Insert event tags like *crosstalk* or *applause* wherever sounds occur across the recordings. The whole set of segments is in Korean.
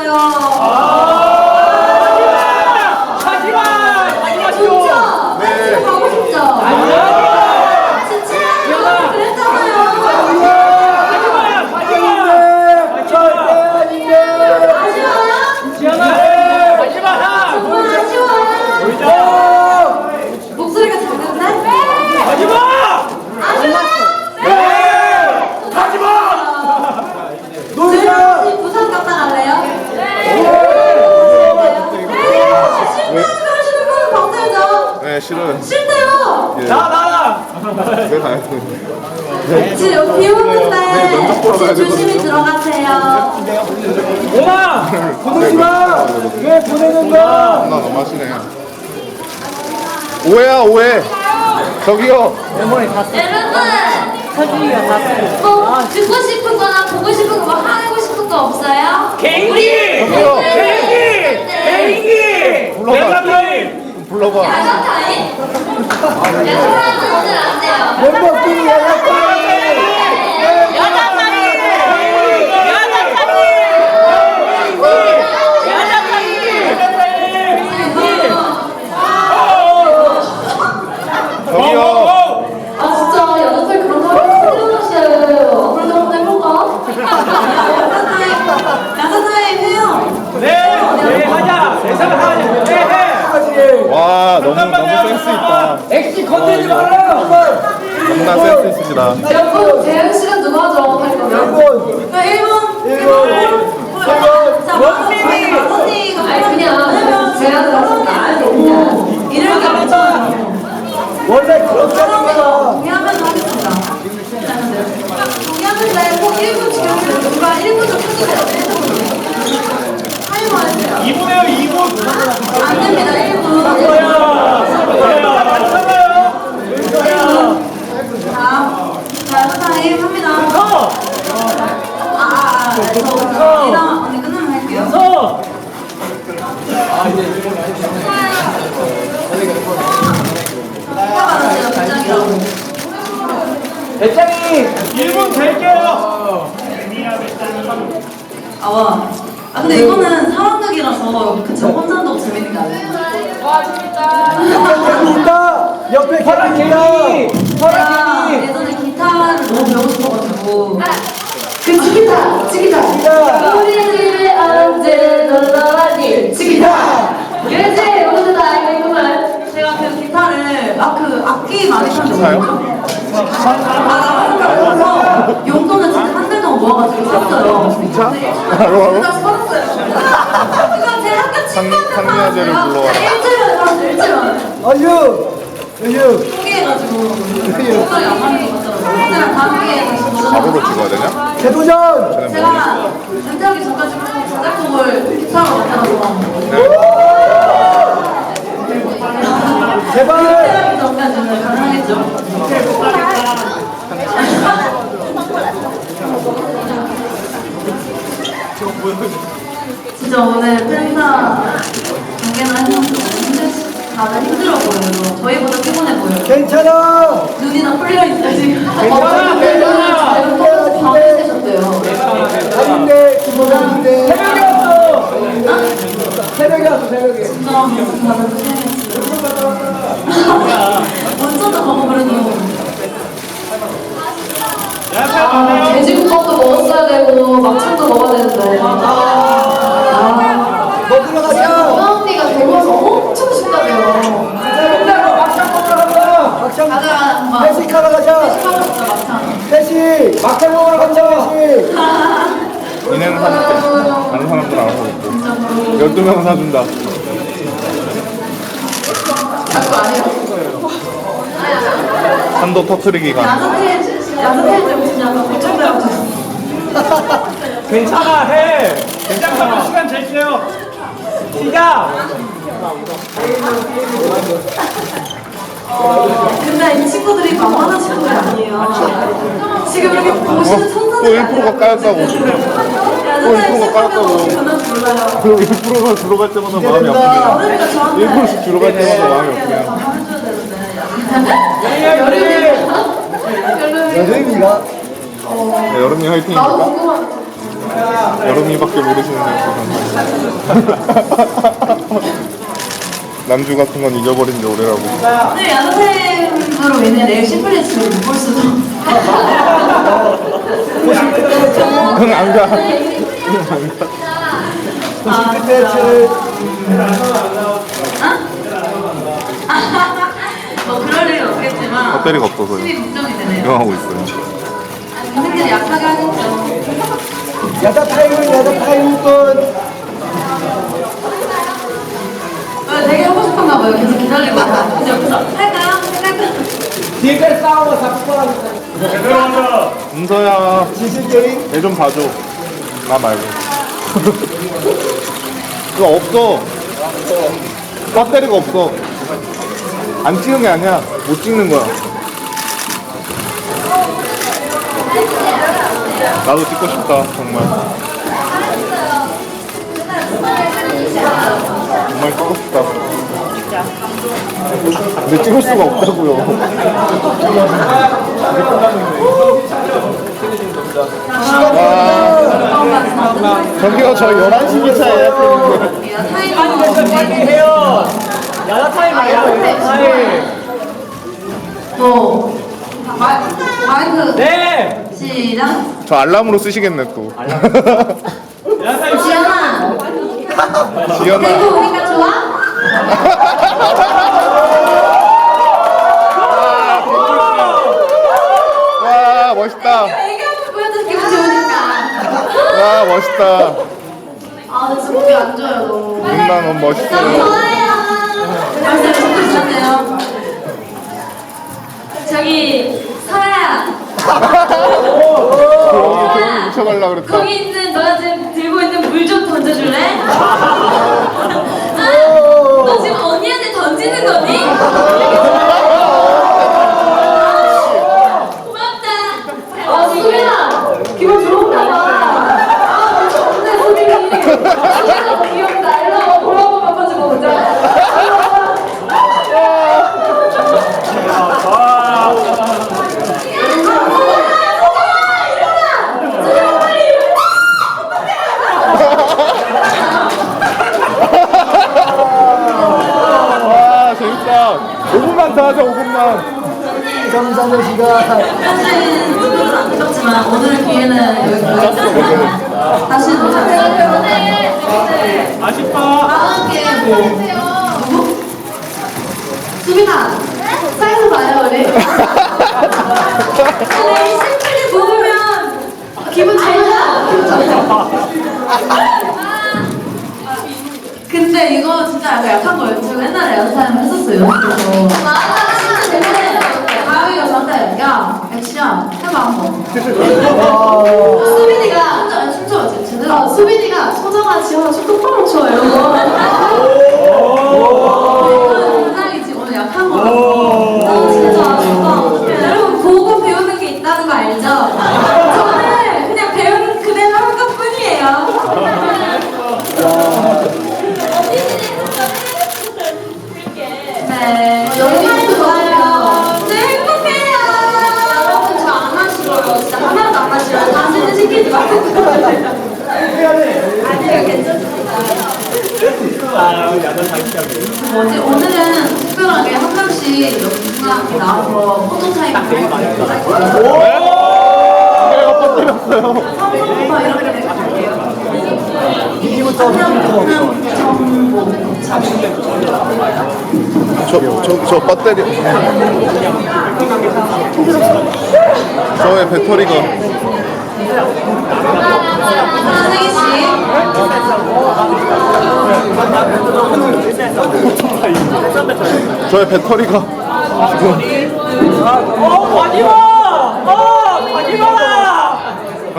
있어요. 하지마! 하지 마시오! 좋죠? 네. 가고 싶죠? 진짜 그랬잖아요. 하지마! 하지마! 아쉬워요? 지현아! 하지마! 정말 아쉬워요? 목소리가 작은데? 하지마! 아쉬워요? 하지마! 놀자! 부산 갔다 갈래요? 네! 싫다고 그러시는 분 방들죠? 네, 싫어요. 싫대요! 나 나라! 왜 가야 돼? 지금 여기 비 오는데 면접 보러 가야 조심히 되거든요. 들어가세요. 오나! 보내지 마! 왜 보내는 거야? 나 너무 하시네. 오해야, 오해. 저기요. 여러분! 뭐 듣고 싶은 거나 보고 싶은 거, 뭐 하고 싶은 거 없어요? 개인기! 저기요. 개인기! 개인기! 멤버들! 불러봐. 야자 타임? 야자 타임은 오늘 안 돼요. 멤버끼리 야자 야자 타임! 야자 저기요. 아 진짜 야자 타임 그런 거 틀려주세요. 우리도 한번 해볼까? 야자 타임! 야자 타임 해요! 네! 네 하자! 세상 하자! 네 해! 와, 너무, 너무 센스 있다. 엑시 컨텐츠 말아요! 겁나 센스 있으시다. 여러분 제한 시간 누가 하죠? 할 거면? 1분! 1분! 자, 마선님! 마선님! 아니 그냥 제안을 하셨다. 그냥 이름이 없죠? 원래 그렇게 하는 거야! 동의하면 하겠습니다. 동의하는데 꼭 1분 지켜주세요. 누가 1분 좀 해주세요. 타이머 해주세요. 2분에요 2분! 안 됩니다. 1분. 뭐야! 뭐야! 맞잖아요! 자, 자, 타임 합니다. 서! 아, 아, 아. 네, 저, 이따 언니 끝나면 할게요. 서! 누가 받았어요? 긴장이라고. 배짱이 1분 될게요! 아, 와. 아, 근데 이거는 상황극이라서 그쵸? 혼자도 재밌는 게 아니에요. 있다! 옆에 파란개미! 제가 예전에 기타를 너무 배우고 그 치기타! 치기타! 치기타! 우리 언제 놀러 왔니? 치기타! 그렇지! 오늘 다 알고 있구만 제가 그 기타를 아그 악기 많이 쳤는데 치사요? 아, 용돈을 진짜 한 달 동안 모아가지고 샀어요 진짜? 바로 샀어요 그거 제 학교 친구한테 상미아제를. 네, 일주일에 팔았어요 일주일에 어유! 어유! 포기해가지고 목소리 안 맞는 것 같더라고요 그냥 다음 기회에 다시 찍어야 되냐? 재도전! 제가 은퇴하기 전까지 꼭 자작곡을 기타로 만들어서 제발! 은퇴하기 전까지는 가능하겠죠? 진짜 오늘 팬사 공개나 힘들, 다들 힘들어 보여요. 저희보다 피곤해 보여요. 괜찮아! 눈이 다 풀려 있어요 지금. 괜찮아, 괜찮아. 새셨대요. 아닌데, 기본인데. 새벽에 왔어! 새벽에 왔어, 새벽에. 진짜 다들 고생했어요. 원천도 먹어 그래도. 돼지국밥도 먹었어야 되고 막창도 먹어야 되는데. 아. 먹으러 가자! 누나 언니가 대구에서 엄청 쉽다며요. 혼자서 막창 먹으러 간다! 막창 가자. 막 회식하러 가자! 식하고 싶다 막창. 회식! 막창 먹으러 가자! 회식! 은혜는 사줄게. 사람들 알아서 먹고. 12명 사준다. 한도 약간 고쳐돼가지고. *laughs* 괜찮아, 해! 괜찮아, 시간 될게요. 시작! 근데 이 친구들이 만만한 친구들이 아니에요. 지금 이렇게 보시는 또 천사들이 1%가 까였다고. 1%가 친구들은 깠다고. 저는 몰라요. 그리고 1%가 들어갈 때마다 마음이 아프네요. 여름이가 저한테 1%씩 들어갈 때마다 마음이 아프네요. 여름이 여름이가? 네, 여름이 나도 화이팅입니까? 궁금한 여름이밖에 모르시는 분 감사합니다. *laughs* 남주 같은 건 잊어버린 지 오래라고. 오늘 야구팀으로 인해 내일 심플리스를 못볼 수도. 그건 안 가. *laughs* 뭐 그럴 일은 없겠지만 배터리가 없어서요. 힘이 걱정이 되네요. 이용하고 있어요. 동생들이 약하게 하겠죠. 야자 타임은 야자 타 싶은가 봐요. 계속 기다리고 있다. 이제 옆에서 할까요? 할까요? 뒤에 싸우고 잡고 제대로 한다. 은서야, 지식 게임 얘좀 봐줘. 나 말고. *laughs* 그거 없어. 배터리가 없어. 안 찍은 게 아니야. 못 찍는 거야. 나도 찍고 싶다, 정말. 정말 찍고 싶다. 근데 찍을 수가 없다고요. 와, 저기요, 저 11시 기차예요. 타이밍 해요 야자 타임 아니야 야자 타임 또 마- 마이크 네 시작. 저 알람으로 쓰시겠네, 또. *laughs* 지연아, 지연아. 데리고 오니까 좋아? 와, 멋있다. 애교한테 보여줘서 기분 좋으니까. 와, 멋있다. 아, 나 지금 목이 안 좋아요, 너무. 민망 너무 멋있어요. 좋아요. 벌써 있었네요. 저기, 설아야. 조용히, 조용히 묻혀달라 그랬다. 거기 있는 너가 지금 들고 있는 물 좀 던져줄래? 아, 너 지금 언니한테 거니? 고맙다. 아, 수빈아, 기분 좋은가 봐. 아, 좋은데 수빈이. 수빈아 너무 귀엽다. 일로 와봐. 볼 한번 바꿔주고 오자. 와, 재밌다. 5분만 더 하자, 5분만. 감사합니다 사실 누구는 안 되셨지만 오늘 기회는 여기까지. 다시 오셨어요. 아쉽다. 함께 뭐 누구? 수빈아 사이즈 봐요 우리. 아니 심플리 먹으면 기분 좋아. 근데 이거 진짜 약간 약한 거예요. 제가 옛날에 거 했었어요. 맞아. 가위가 저한테 야 액션 해봐 한 번. 수빈이가 혼자 춤춰 제- 제대로. 아, 수빈이가 소정아 지원아 춤 똑바로 춰이 이렇게 할게요. 이부터 저, 저, 저 배터리. 저의 배터리가. 씨. 저의 배터리가. 어 가지마 어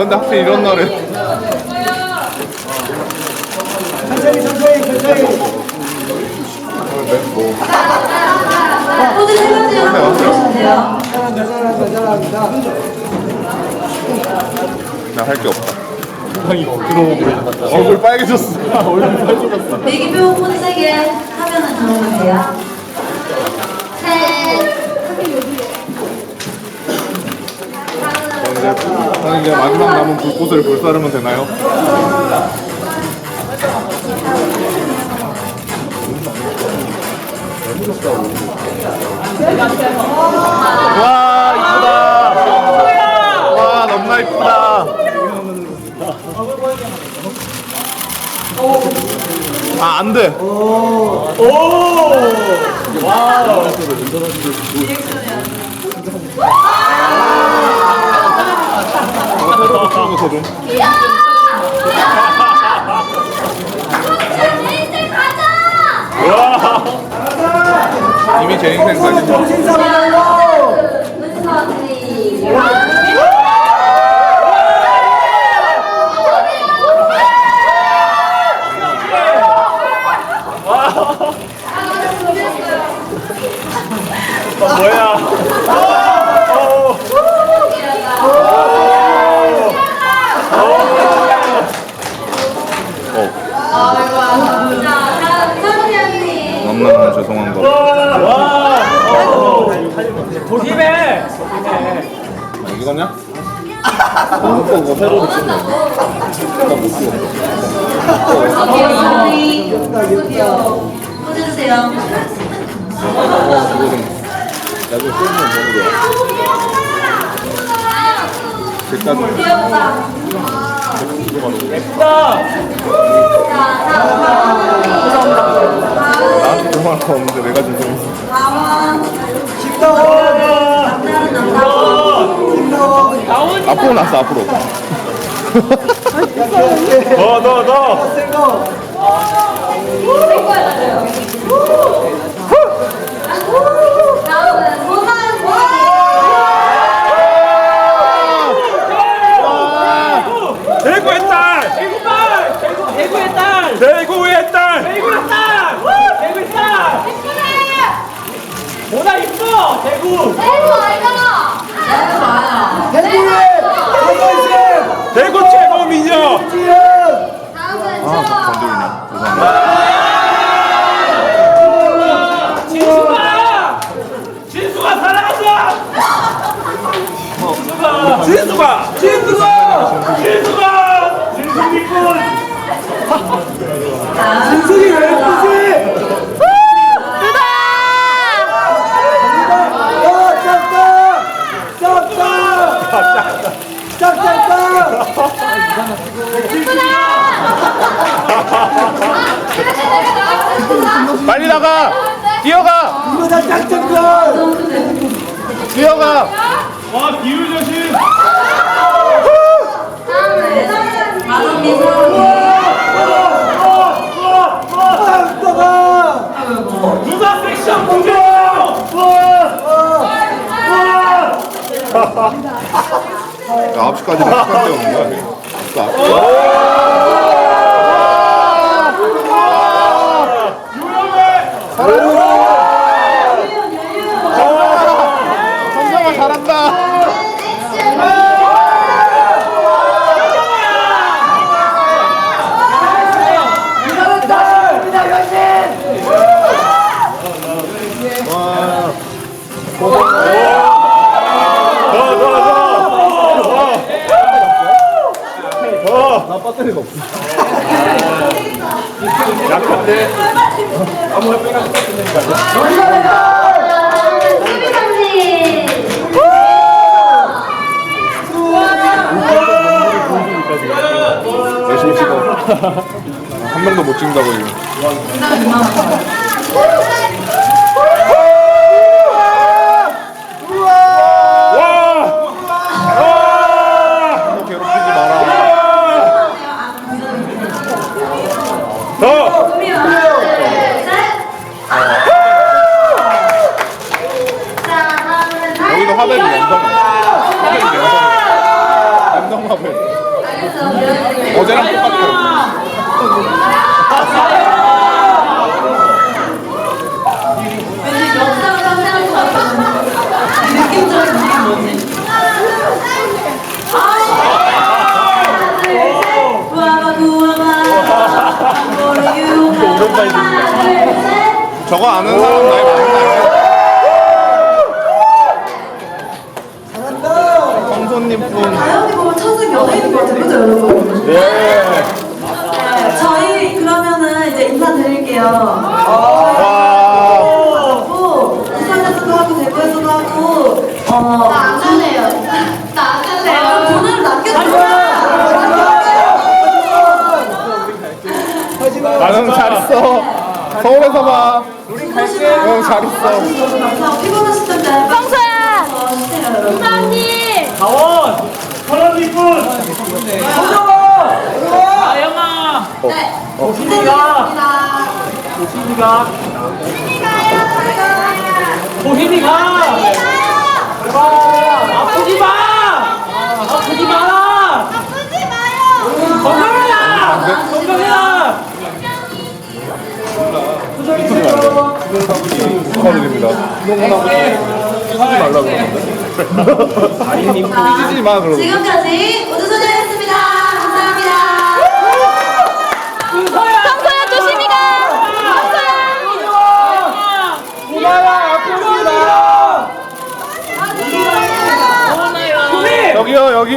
가지마 그런데 하필 이런 날에. 천천히 천천히 천천히 뭐, 포즈 세 가지 한번 보여주면 돼요. 잘한다 잘한다 잘한다 나할 게 없다. 얼굴 빨개졌어. *laughs* 얼굴 빨개졌어. 대기표 포즈 세개 하면은 들어오면 돼요. 저는 이제 마지막 남은 불꽃을 불사르면 되나요? 와 이쁘다 와 너무나 이쁘다 아 안돼 오 와우 좀. 이미 제 인생 가지. 뭐야? 너무너무 죄송한 거. 조심해. 아, 이거냐? 이거 새로 거. 나못 찍었어. 꺼주세요. 어, 이거 좀. 나도 쏘면 너무 좋아. 제까지. 귀엽다. 예쁘다. 나한테 그런 거 없는데 내가 죄송했어. 남자는 앞으로 났어, 앞으로. 더, 더, 더. 다음은 모난 대구의 딸! 대구 딸. 대구 대구의 딸. 대구의 딸! 대구의 딸. 대구의 딸. 보다 이뻐. 대구. 대구 최고 미녀! 아, 감독이네. 죄송합니다. 진수가. 진수가 사랑한다! 진수가! 진수가. 진수가! 진수니꾼! 진수이 왜 예쁘지? 빨리 나가! 뛰어가! 뛰어가! 와, 비율 조심! 사랑해. 누가 섹시한 공격! 야, 9시까지 시간 때우는 거야, 지금. 또 9시. 성경아 잘한다. 더, 더, 더! 나 배터리가 없어. 약한데? 열심히 찍어. 한 명도 못 찍는다고 지금. 와! 와! 너 괴롭히지 마라. 더! 여기도 화면이 연성. 화면이 연성. 연성 화면. 어제랑 똑같아. 저거 아는 사람 나이 많은 거 아니야? 성소님 분. 다현이 보면 천생 연예인인 것 같아요, 그죠 여러분? 네. 저희 그러면은 이제 인사 드릴게요. 와. 하고 부산에서도 하고 대구에서도 하고 어. 나 안 갈래요. 나안 갈래요. 돈을 남겨주세요. 나는 잘 있어. 서울에서 봐. 우리 갈게. 응, 잘 있어. 피곤하실 텐데. 평소야! 주세요, 여러분. 부장님! 다원 서른 이분. 성정아 아영아 네. 도신이가 도신이가 도신이가. 아프지 마. 아프지 마. 건강해라. 건강해라. 축하드립니다. 삐지지 말라고 그러는데. 삐지지 마, 그러고. 지금까지 우주소녀였습니다. 감사합니다. 평소야 조심히 가! 평소야! 누나야, 아프지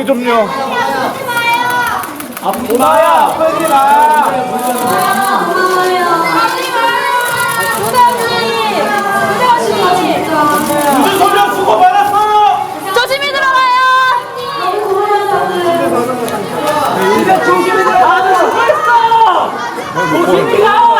여기 좀요. 아프지 마야 아프지 마 고마워요. 부장님! 부장님! 우주 소녀 수고 많았어. 조심히 들어가요! 진짜 조심히 들어 다들 수고했어 도신이가